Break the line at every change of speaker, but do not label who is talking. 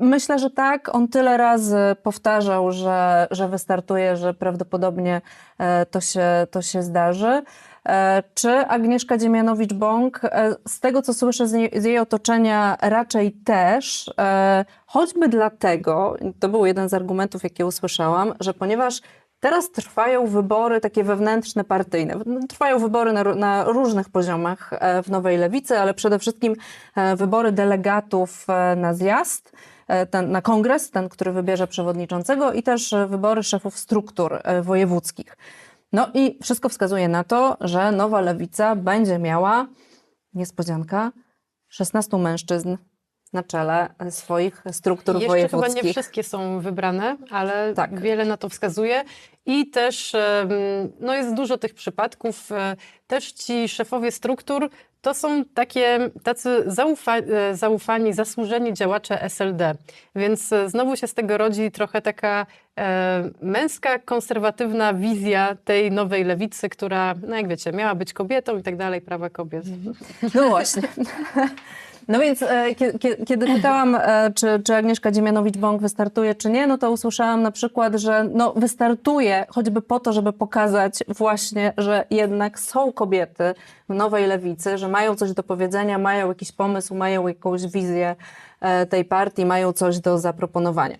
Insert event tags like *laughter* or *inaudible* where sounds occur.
myślę, że tak. On tyle razy powtarzał, że, że wystartuje, że prawdopodobnie e, to się, to się zdarzy. E, Czy Agnieszka Dziemianowicz-Bąk, e, z tego co słyszę z jej, z jej otoczenia, raczej też, choćby dlatego, to był jeden z argumentów, jakie usłyszałam, że ponieważ teraz trwają wybory takie wewnętrzne, partyjne, trwają wybory na, na różnych poziomach w Nowej Lewicy, ale przede wszystkim wybory delegatów na zjazd, ten, na kongres, ten, który wybierze przewodniczącego i też e, wybory szefów struktur e, wojewódzkich. No i wszystko wskazuje na to, że nowa lewica będzie miała, niespodzianka, 16 mężczyzn na czele swoich struktur
Jeszcze
wojewódzkich.
chyba nie wszystkie są wybrane, ale
Tak.
wiele na to wskazuje. I też no jest dużo tych przypadków. e, Też ci szefowie struktur to są takie tacy zaufa, e, zaufani, zasłużeni działacze SLD. Więc e, znowu się z tego rodzi trochę taka e, męska, konserwatywna wizja tej nowej lewicy, która, no jak wiecie, miała być kobietą i tak dalej, prawa kobiet.
No właśnie. *laughs* No więc kie- kie- kiedy pytałam, czy, czy Agnieszka Dziemianowicz-Bąk wystartuje, czy nie, no to usłyszałam na przykład, że no wystartuje choćby po to, żeby pokazać właśnie, że jednak są kobiety w nowej lewicy, że mają coś do powiedzenia, mają jakiś pomysł, mają jakąś wizję e, tej partii, mają coś do zaproponowania.